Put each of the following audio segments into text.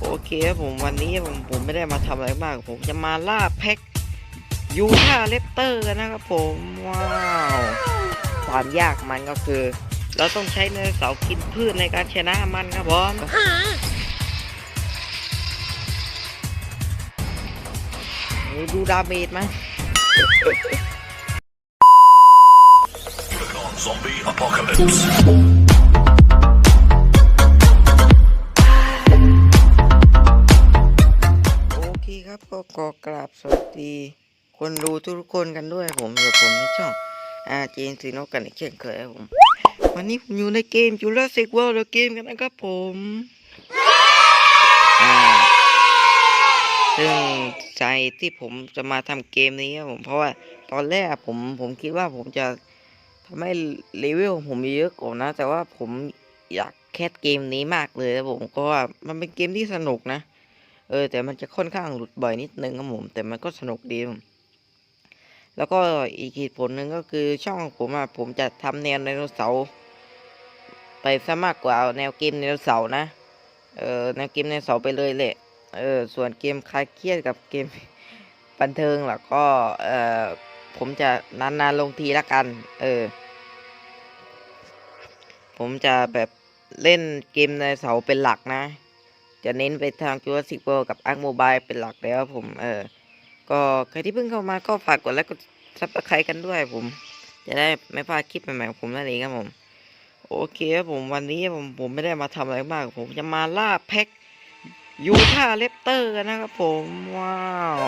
โอเคครับผมวันนี้ผมผมไม่ได้มาทำอะไรมาก ผมจะมาล่าแพ็คยูท่าเลปเตอร์นะครับผมว้าวความยากมันก็คือ เราต้องใช้เนยเสากินพืชในการชนะมันครับผมดูดาเมจไหม Zombie apocalypse. โก็ขอกราบสวัสดี คนดูทุกคนกันด้วยผมกับผมในช่องอาเจนซีโนกันอีกเช่นเคยครับผม วันนี้ผมอยู่ในเกม Jurassic World The Game กันนะครับผมซึ่งใจที่ผมจะมาทำเกมนี้ครับผมเพราะว่าตอนแรกผมผมคิดว่าผมจะทำให้เลเวลผมเยอะกว่านะ แต่ว่าผมอยากแคสเกมนี้มากเลยครับผมก็ว่ามันเป็นเกมที่สนุกนะ เออแต่มันจะค่อนข้างหลุดบ่อยนิดนึงครับผมแต่มันก็สนุกดีแล้วก็อีกเหตุผลหนึ่งก็คือช่องผมอะผมจะทำแนวไดโนเสาร์ไปซะมากกว่าแนวเกมไดโนเสาร์นะเออแนวเกมไดโนเสาร์ไปเลยแหละเออส่วนเกมคลายเครียดกับเกมบันเทิงล่ะก็เออผมจะนานๆลงทีละกันเออผมจะแบบเล่นเกมไดโนเสาร์เป็นหลักนะ จะเน้นไปทาง Jurassic World กับ Ark Mobile เป็นหลักแล้วผมเออก็ใครที่เพิ่งเข้ามาก็ฝากกดไลค์กดซับสไครต์กันด้วยผม จะได้ไม่พลาดคลิปใหม่ๆของผมนั่นเองครับผมโอเคครับผมวันนี้ผมผมไม่ได้มาทำอะไรมาก ผมจะมาล่าแพ็คยูท่าเลปเตอร์กันนะครับผมว้าว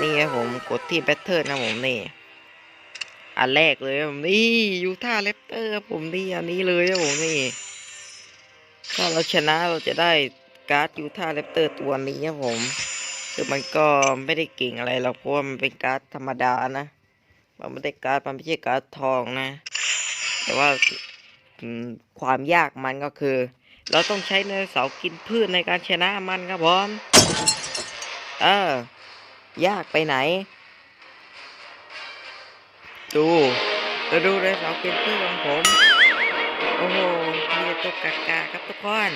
นี่ครับผมกดที่แบตเทิลนะผมนี่อันแรกเลยผมนี่ยูท่าเลปเตอร์ผมนี่อันนี้เลยครับผมนี่ถ้าเราชนะเราจะได้ การ์ดยูท่าเลปเตอร์ตัวนี้ครับผม คือมันก็ไม่ได้เก่งอะไรหรอกเพราะว่ามันเป็นการ์ดธรรมดานะ มันไม่ได้การ์ดมันไม่ใช่การ์ดทองนะ แต่ว่าความยากมันก็คือ เราต้องใช้เนยเสากินพืชในการชนะมันครับผมเออ ยากไปไหน ดูเราดูเนยเสากินพืชของผม โอ้โหมีตัวกากาครับทุกคน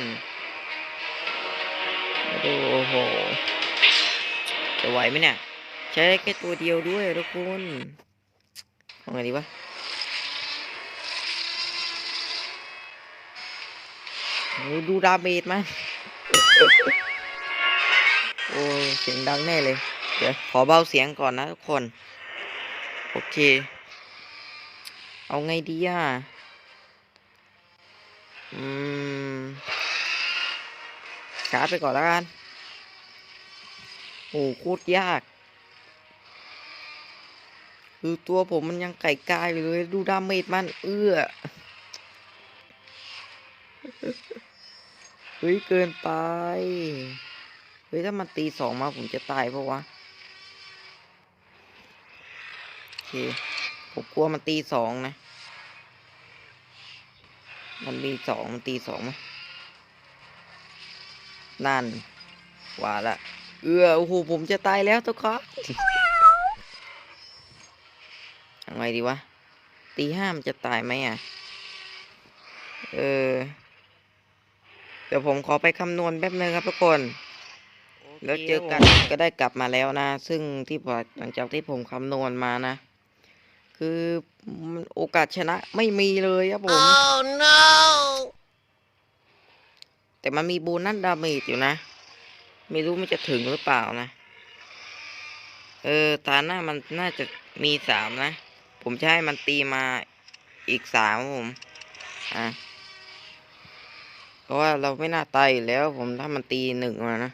ดูโอ้โหจะไหวไหมเนี่ยใช้ได้แค่ตัวเดียวด้วยทุกคนทำไงดีวะดูดาเมจมันโอ้เสียงดังแน่เลย เดี๋ยวขอเบาเสียงก่อนนะทุกคน โอเค เอาไงดีอะ อืม ชาร์จไปก่อนแล้วกัน โอ้โคตรยาก คือตัวผมมันยังไก่กายอยู่เลย ดูดาเมจมัน เอื้อ เฮ้ย เกินไป เฮ้ย ถ้ามันตีสองมาผมจะตายปะวะ โอเค ผมกลัวมันตีสองนะ มันมีสองมันตีสองไหม นั่นว่าละ เอือโอ้โหผมจะตายแล้วทุกคนยังไงดีวะ ตีห้ามันจะตายไหมอะ เออ เดี๋ยวผมขอไปคำนวณแป๊บนึงครับทุกคน แล้วเจอกันก็ได้กลับมาแล้วนะ ซึ่งที่พอหลังจากที่ผมคำนวณมานะ คือมันโอกาสชนะไม่มีเลยครับผม Oh no! แต่มันมีโบนัสดาเมจอยู่นะ ไม่รู้มันจะถึงหรือเปล่านะ เออตาหน้ามันน่าจะมีสามนะ ผมจะให้มันตีมาอีกสามผมอะเพราะว่าเราไม่น่าตายแล้วผมถ้ามันตีหนึ่งมานะ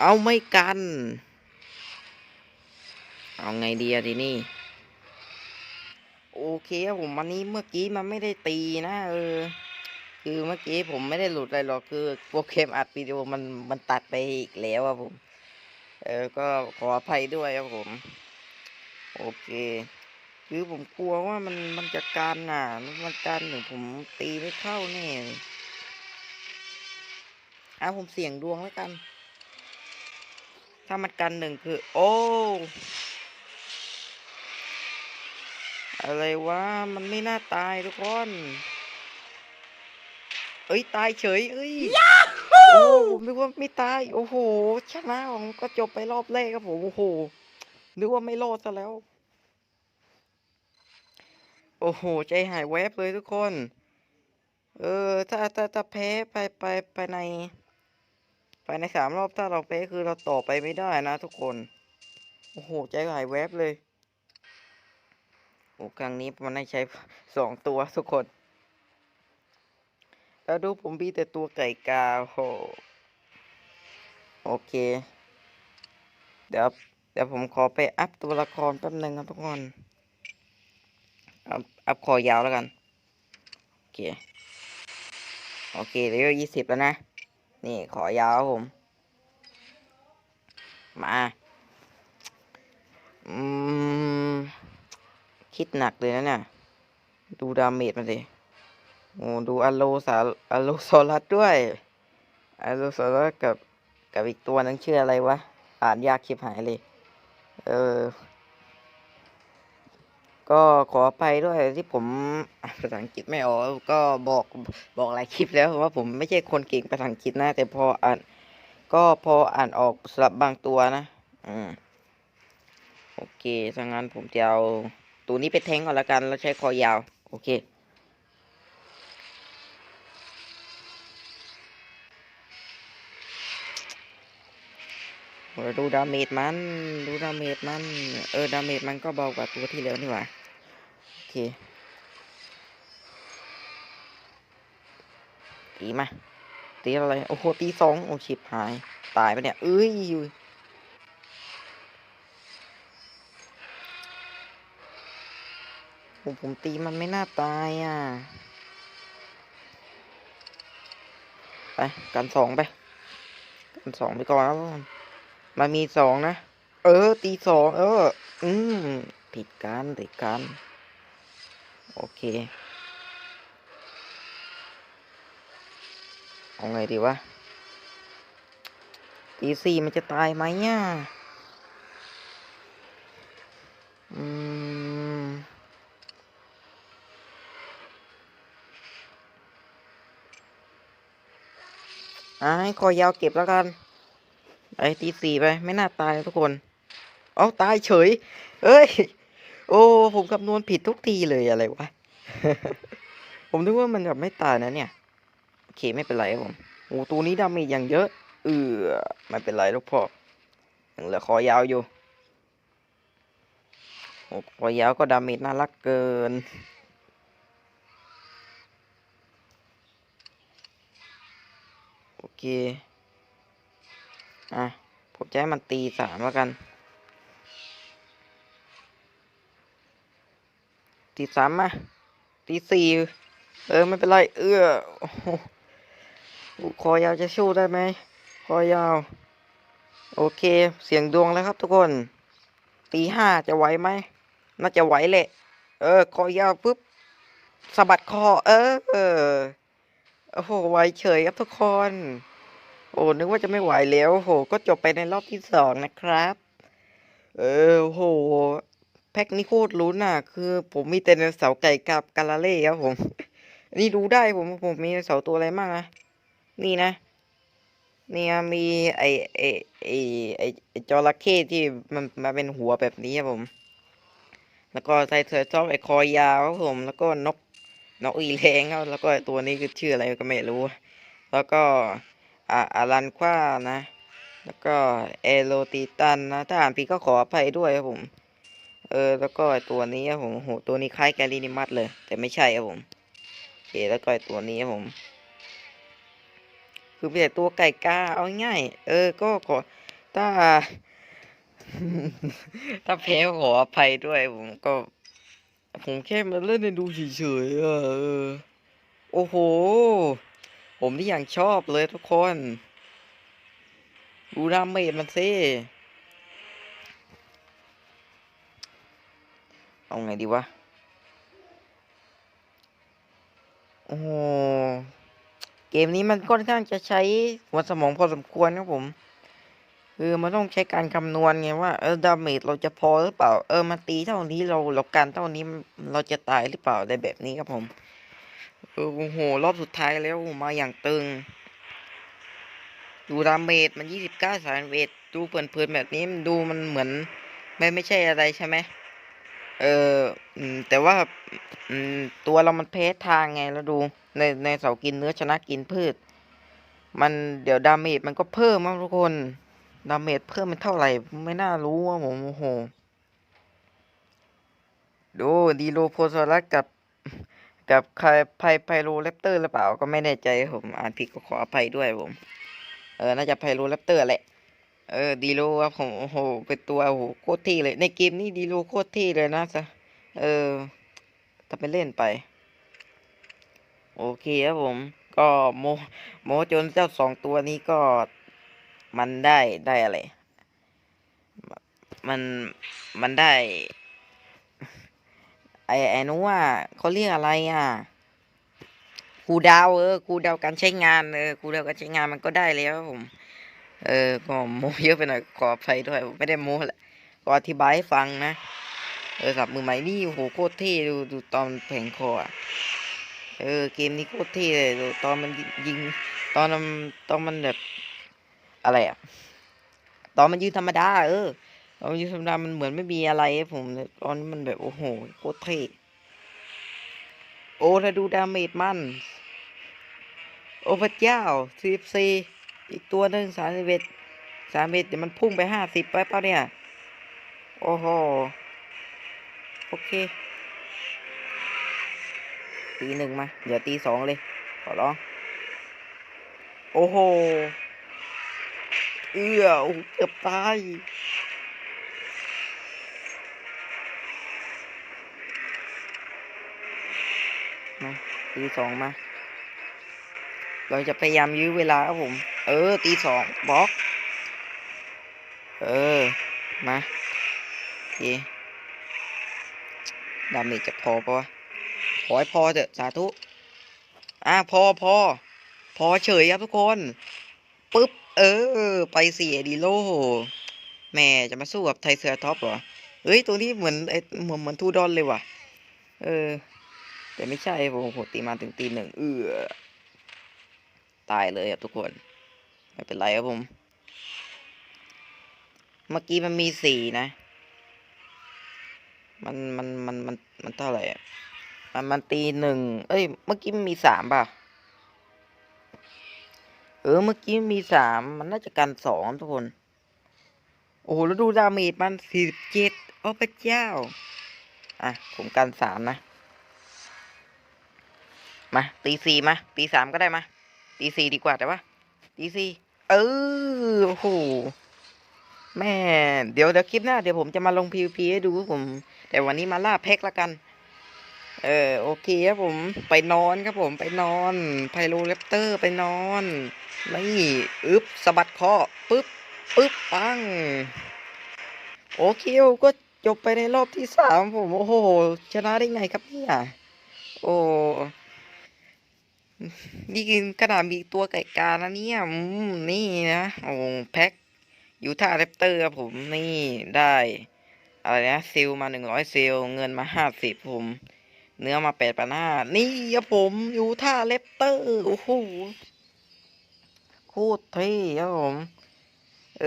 เอาไม่กัน เอาไงดีอะทีนี่ โอเคผมวันนี้เมื่อกี้มันไม่ได้ตีนะ เออ คือเมื่อกี้ผมไม่ได้หลุดอะไรหรอกคือโปรแกรมอัดวิดีโอมันมันตัดไปอีกแล้วอะผม เออก็ขออภัยด้วยครับผม โอเค คือผมกลัวว่ามันมันจะการน่ะมันการหนึ่งผมตีไม่เข้าแน่เอะผมเสี่ยงดวงแล้วกัน ถ้ามันกันหนึ่งคือ โอ้อะไรวะ มันไม่น่าตายทุกคน เอ้ยตายเฉยเอ้ยโอ้ผมนึกว่าว่าไม่ตายโอ้โหชนะผมก็จบไปรอบแรกครับผมโอ้โหนึกว่าไม่รอดซะแล้ว โอ้โห ใจหายแวบเลยทุกคน เออ ถ้าถ้าถ้าแพ้ไปไปไปใน ไปในสามรอบถ้าเราแพ้คือเราต่อไปไม่ได้นะทุกคน โอ้โห ใจหายแวบเลยโอ้ครั้งนี้มันได้ใช้สองตัวทุกคน แล้วดูผมมีแต่ตัวไก่กาโหโอเค เดี๋ยวเดี๋ยวผมขอไปอัพตัวละครแป๊บหนึ่งครับทุกคนอัพอัพคอยาวแล้วกัน โอเค โอเคเลเวลยี่สิบแล้วนะ นี่ขอยาวผม มาอืมคิดหนักเลยนะเนี่ย ดูดาเมจมันสิ โอ้ดูอโลสาอโลโซลัสด้วยอโลโซลัสกับกับอีกตัวนึงชื่ออะไรวะ อ่านยากชิบหายเลย เออ ก็ขออภัยด้วยที่ผมภาษาอังกฤษไม่ออกก็บอกบอกหลายคลิปแล้วว่าผมไม่ใช่คนเก่งภาษาอังกฤษนะ แต่พออ่าน ก็พออ่านออกสำหรับบางตัวนะ อืมโอเคถ้างั้นผมจะเอาตัวนี้ไปแทงก่อนละกัน แล้วใช้คอยาว โอเค โอ้ย ดูดาเมจมัน ดูดาเมจมัน เออดาเมจมันก็เบากว่าตัวที่แล้วนี่หว่า โอเคตีมาตีอะไร โอ้โหตีสองโอ้ชิบหาย ตายไปเนี่ย เอ้ยผมผมตีมันไม่น่าตายอะ ไป กันสองไป กันสองไปก่อนครับผ มันมีสองนะ เออ ตีสองเออ อืม ผิดกันผิดกัน โอเค เอาไงดีวะ ตีสี่มันจะตายไหมอะอืม อ่าให้คอยาวเก็บแล้วกัน ไอ้ตีสี่ไปไม่น่าตายทุกคน เอาตายเฉย เอ้ย โอ้ผมคำนวณผิดทุกทีเลยอะไรวะ ผมนึกว่ามันจะไม่ตายนะเนี่ย โอเคไม่เป็นไรครับผมโอ้ตัวนี้ดาเมจอย่างเยอะ เออไม่เป็นไรลูกพ่อยังเหลือคอยาวอยู่โอ้คอยาวก็ดาเมจน่ารักเกินโอเค อะ ผมจะให้มันตีสามแล้วกัน ตีสามมาตีสี่เออ ไม่เป็นไร เออโอ้โหคอยาวจะสู้ได้ไหมคอยาว โอเค เสียงดวงแล้วครับทุกคน ตีห้าจะไหวไหม น่าจะไหวแหละ เออ คอยาวปุ๊บสะบัดคอ เออ เออ โอ้โห ไหวเฉยครับทุกคน โอ้นึกว่าจะไม่ไหวแล้วโห ก็จบไปในรอบที่สองนะครับ เออโห แพ็คนี้โคตรลุ้นอะ คือ ผมมีแต่เสาไก่กับกาลาเล่ครับผมนี่ดูได้ผมผมมีเสาตัวอะไรบ้างนะนี่นะเนี่ยมีไอไอไอไอไอจระเข้ที่มันมาเป็นหัวแบบนี้ครับผม แล้วก็ไทเทอร์ชอบไอคอยาวครับผม แล้วก็นกนกอีแรงครับแล้วก็ตัวนี้คือชื่ออะไรก็ไม่รู้ แล้วก็ อ่าอารันคว้านะ แล้วก็เอโลติตันนะถ้าอ่านผิดก็ขออภัยด้วยครับผม เออ แล้วก็ตัวนี้ครับผมโหตัวนี้คล้ายแกลินิมัสเลย แต่ไม่ใช่ครับผมโอเคแล้วก็ตัวนี้ครับผม คือเป็นตัวไก่กาเอาง่ายเออ ก็ขอถ้า ถ้าแพ้ขออภัยด้วยผมก็ ผมแค่มาเล่นในดูเฉยๆเออ โอ้โห ผมที่อย่างชอบเลยทุกคน ดูดาเมจมันซิเอาไงดีวะ โอ้เกมนี้มันค่อนข้างจะใช้หัวสมองพอสมควรครับผม คือมันต้องใช้การคำนวณไงว่าเออดาเมจเราจะพอหรือเปล่า เออมาตีเท่านี้เราเราการเท่านี้เราจะตายหรือเปล่าได้แบบนี้ครับผม ออโอ้โห รอบสุดท้ายแล้วมาอย่างตึง ดูดาเมจมันยี่สิบเก้าสามเวทดูเพลินๆแบบนี้มันดูมันเหมือนไม่ไม่ใช่อะไรใช่ไหมเออแต่ว่าตัวเรามันเพสทางไงแล้วดูในในเสากินเนื้อชนะกินพืช มันเดี๋ยวดาเมจมันก็เพิ่มครับทุกคนดาเมจเพิ่มเป็นเท่าไหร่ ไม่น่ารู้ว่าผมโอ้โหดูดีโลโพซอรัสกับ กับไครไพไพโรแรปเตอร์หรือเปล่าก็ไม่แน่ใจผมอ่านผิดก็ขออภัยด้วยผม เออน่าจะไพโรแรปเตอร์แหละ เออดีโลครับผมโอ้โหเป็นตัวโอ้โหโคตรเที่เลย ในเกมนี้ดีโลโคตรเที่เลยนะซะเออถ้าไปเล่นไป โอเคครับผม ก็โมโมจนเจ้าสองตัวนี้ก็มันได้ได้อะไร มันมันได้ ไอไอ้นู้ว่าเขาเรียกอะไรอะครูดาวเออครูดาวการใช้งานเออครูดาวการใช้งานมันก็ได้แล้วผม เออก็โมเยอะไปหน่อยขออภัยด้วยผมไม่ได้โมแหละก็อธิบายให้ฟังนะเออสับมือใหม่นี่โหโคตรเท่ดูดูตอนแผงคออะเออเกมนี้โคตรเท่เลยดูตอนมันยิงตอนมันตอนมันแบบอะไรอะตอนมันยืนธรรมดาเออ ตอนมันยืนธรรมดามันเหมือนไม่มีอะไรผมตอนนี้มันแบบโอ้โหโคตรเท่โอ้ถ้าดูดาเมจมัน โอ้พระเจ้าสิบสี่อีกตัวหนึ่งสามสิบเอ็ดสามเอ็ดเดี๋ยวมันพุ่งไปห้าสิบไปเปล่าเนี่ย โอ้โห โอเค ตีหนึ่งมา เดี๋ยวตีสองเลย ขอร้อง โอ้โห เอื้อเกือบตาย ตีสองมา เราจะพยายามยื้อเวลาครับผม เออ ตีสองบล็อก เออ มาโอเคดาเมจจะพอปะวะขอให้พอเถอะสาธุ อะพอพอ พอเฉยครับทุกคนปึ๊บ เออ ไปเสี่ดีโลแม่จะมาสู้กับไทเซอร์ท็อปเหรอ เฮ้ย ตัวนี้เหมือนเหมือนเหมือนทูดอนเลยว่ะ เออ แต่ไม่ใช่ผมโหตีมาถึงตีหนึ่งเออตายเลยครับทุกคน ไม่เป็นไรครับผม เมื่อกี้มันมีสี่นะ มันมันมันมันมันเท่าไหร่ะมันมันตีหนึ่งเอ้ย เมื่อกี้มันมีสามป่ะ เออ เมื่อกี้มีสามมันน่าจะกันสองทุกคน โอ้โหแล้วดูดาเมจมันสี่สิบเจ็ดโอ้พระเจ้า อะ ผมกันสามนะ มาตีสี่มาตีสามก็ได้มาตีสี่ดีกว่าแต่ว่าตีสี่เออโอ้โหแม่เดี๋ยวเดี๋ยวคลิปหน้าเดี๋ยวผมจะมาลง PVP ให้ดูผม แต่วันนี้มาล่าแพ็กละกัน เออโอเคครับผมไปนอนครับผมไปนอนไพโรแรปเตอร์ไปนอนนี่อึบสะบัดคอปึ๊บปึ๊บปังโอเคก็จบไปในรอบที่สามผม โอ้โห ชนะได้ไงครับเนี่ย โอ้ นี่ขนาดมีตัวไก่กานะเนี่ยนี่นะโอ้แพ็คยูท่าแรปเตอร์ครับผมนี่ได้อะไรนะซิลมาหนึ่งร้อยซิลเงินมาห้าสิบผม เนื้อมาแปดพันห้า นี่ครับผมยูท่าแรปเตอร์โอ้โหโคตรเท่ครับผม เอ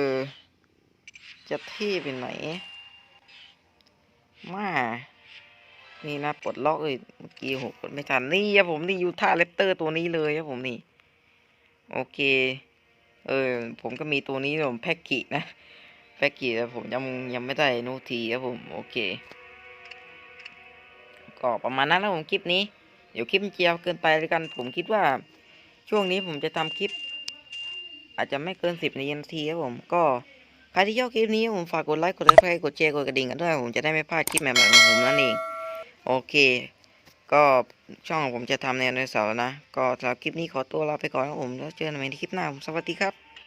อ จะเท่ไปไหนมา นี่นะปลดล็อกเลยเมื่อกี้โหกดไม่ทันนี่ครับผมนี่ยูท่าเลปเตอร์ตัวนี้เลยครับผมนี่ โอเค เออ ผมก็มีตัวนี้ผมแพ็กกินะแพ็กกิแต่ผมยังยังไม่ได้โนทีครับผม โอเค ก็ประมาณนั้นแล้วผมคลิปนี้ เดี๋ยวคลิปมันจะยวเกินไปแล้วกัน ผมคิดว่า ช่วงนี้ผมจะทำคลิป อาจจะไม่เกินสิบนาทีครับผมก็ใครที่ชอบคลิปนี้ผมฝากกดไลค์กดซับสไครต์กดแชร์กดกระดิ่งกันด้วยผมจะได้ไม่พลาดคลิปใหม่ๆของผมนั่นเอง โอเค ก็ช่องของผมจะทำในวันเสาร์นะ ก็สำหรับคลิปนี้ขอตัวลาไปก่อนครับผม แล้วเจอกันใหม่ในคลิปหน้าผมสวัสดีครับ